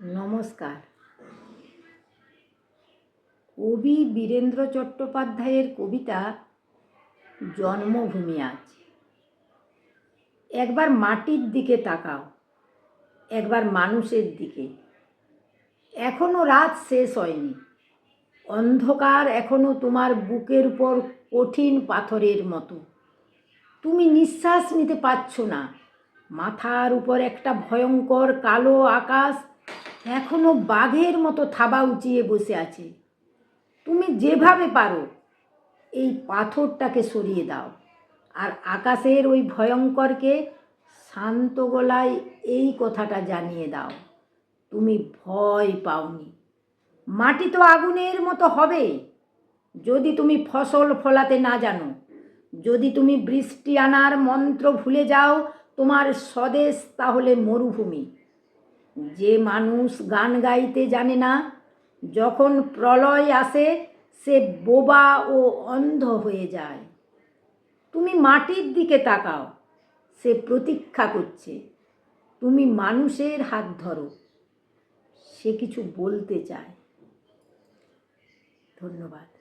নমস্কার। কবি বীরেন্দ্র চট্টোপাধ্যায়ের কবিতা জন্মভূমি আজ। একবার মাটির দিকে তাকাও, একবার মানুষের দিকে। এখনও রাত শেষ হয়নি, অন্ধকার এখনও তোমার বুকের উপর কঠিন পাথরের মতো। তুমি নিঃশ্বাস নিতে পারছ না, মাথার উপর একটা ভয়ঙ্কর কালো আকাশ এখনও বাঘের মতো থাবা উঁচিয়ে বসে আছে। তুমি যেভাবে পারো, এই পাথরটাকে সরিয়ে দাও। আর আকাশের ওই ভয়ঙ্করকে শান্ত গলায় এই কথাটা জানিয়ে দাও, তুমি ভয় পাওনি। মাটি তো আগুনের মতো হবে। যদি তুমি ফসল ফলাতে না জানো, যদি তুমি বৃষ্টি আনার মন্ত্র ভুলে যাও, তোমার স্বদেশ তাহলে মরুভূমি। যে মানুষ গান গাইতে জানে না, যখন প্রলয় আসে, সে বোবা ও অন্ধ হয়ে যায়। তুমি মাটির দিকে তাকাও, সে প্রতীক্ষা করছে। তুমি মানুষের হাত ধরো, সে কিছু বলতে চায়। ধন্যবাদ।